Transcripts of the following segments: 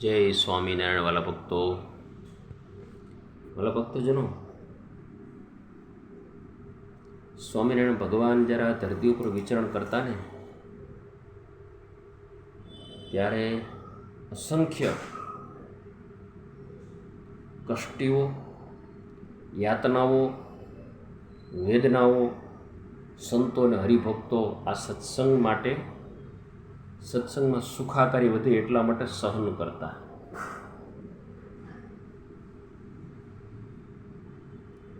જય સ્વામિનારાયણ વાલા ભક્તો. વાલા ભક્તજનો, સ્વામિનારાયણ ભગવાન જરા ધરતી ઉપર વિચરણ કરતા ને, ત્યારે અસંખ્ય કષ્ટીઓ, યાતનાઓ, વેદનાઓ, સંતો અને હરિભક્તો આ સત્સંગ માટે સત્સંગમાં સુખાકારી વધે એટલા માટે સહન કરતા.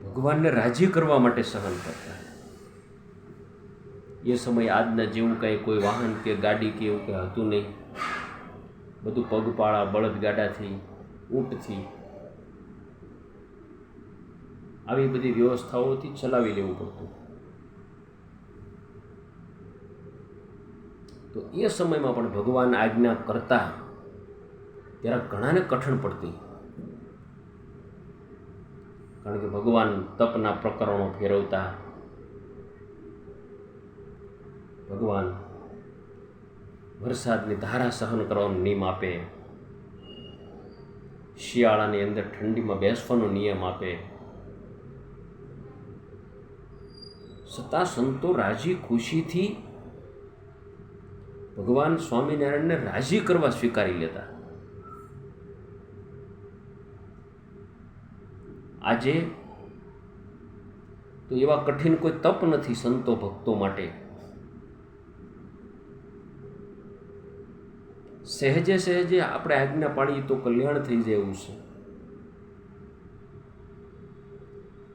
ભગવાનને રાજી કરવા માટે સહન કરતા. એ સમયે આજના જેવું કાંઈ કોઈ વાહન કે ગાડી કે એવું કંઈ હતું નહીં. બધું પગપાળા, બળદગાડાથી, ઊંટથી. આવી બધી વ્યવસ્થાઓથી ચલાવી લેવું પડતું. તો એ સમયમાં પણ ભગવાન આજ્ઞા કરતા ત્યારે ઘણાને કઠણ પડતી. કારણ કે ભગવાન તપના પ્રકરણો ફેરવતા. ભગવાન વરસાદની ધારા સહન કરવાનો નિયમ આપે. શિયાળાની અંદર ઠંડીમાં બેસવાનો નિયમ આપે. છતાં સંતો રાજી ખુશીથી ભગવાન સ્વામિનારાયણને રાજી કરવા સ્વીકારી લેતા. આજે તો એવા કઠિન કોઈ તપ નથી સંતો ભક્તો માટે. સહેજે સહેજે આપણે આજ્ઞા પાડીએ તો કલ્યાણ થઈ જાય એવું છે.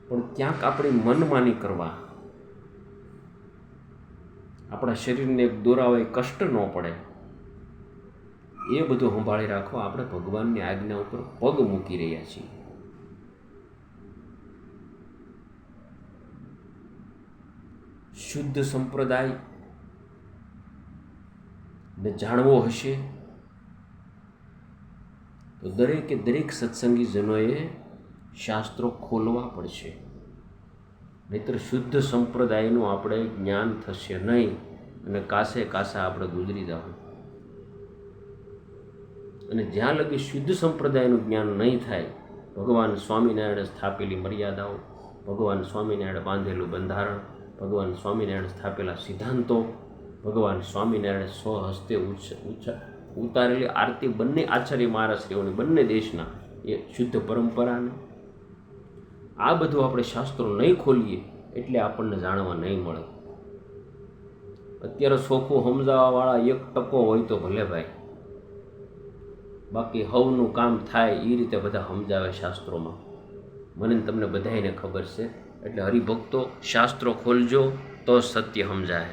પણ ક્યાંક આપણી મનમાની કરવા આપણા શરીરને એક દોરાવાય કષ્ટ ન પડે. એ બધું સંભાળી રાખો, આપણે ભગવાનની આજ્ઞા ઉપર પગ મૂકી રહ્યા છીએ. શુદ્ધ સંપ્રદાય ને જાણવો હશે, તો દરેકે દરેક સત્સંગીજનોએ શાસ્ત્રો ખોલવા પડશે. નહીતર શુદ્ધ સંપ્રદાયનું આપણે જ્ઞાન થશે નહીં અને કાસે કાસા આપણે ગુજરી જવું અને જ્યાં લગી શુદ્ધ સંપ્રદાયનું જ્ઞાન નહીં થાય, ભગવાન સ્વામિનારાયણે સ્થાપેલી મર્યાદાઓ, ભગવાન સ્વામિનારાયણ બાંધેલું બંધારણ, ભગવાન સ્વામિનારાયણ સ્થાપેલા સિદ્ધાંતો, ભગવાન સ્વામિનારાયણ સ્વહસ્તે ઉચ્ચ ઉતારેલી આરતી બંને આચાર્ય મહારાશ્રીઓની બંને દેશના એ શુદ્ધ પરંપરાને આ બધું આપણે શાસ્ત્રો નહીં ખોલીએ એટલે આપણને જાણવા નહીં મળે. અત્યારે સોખું સમજાવવાવાળા એક ટકો હોય તો ભલે ભાઈ. બાકી હવનું કામ થાય એ રીતે બધા સમજાવે શાસ્ત્રોમાં. મને તમને બધાને ખબર છે. એટલે હરિભક્તો, શાસ્ત્રો ખોલજો તો સત્ય સમજાય.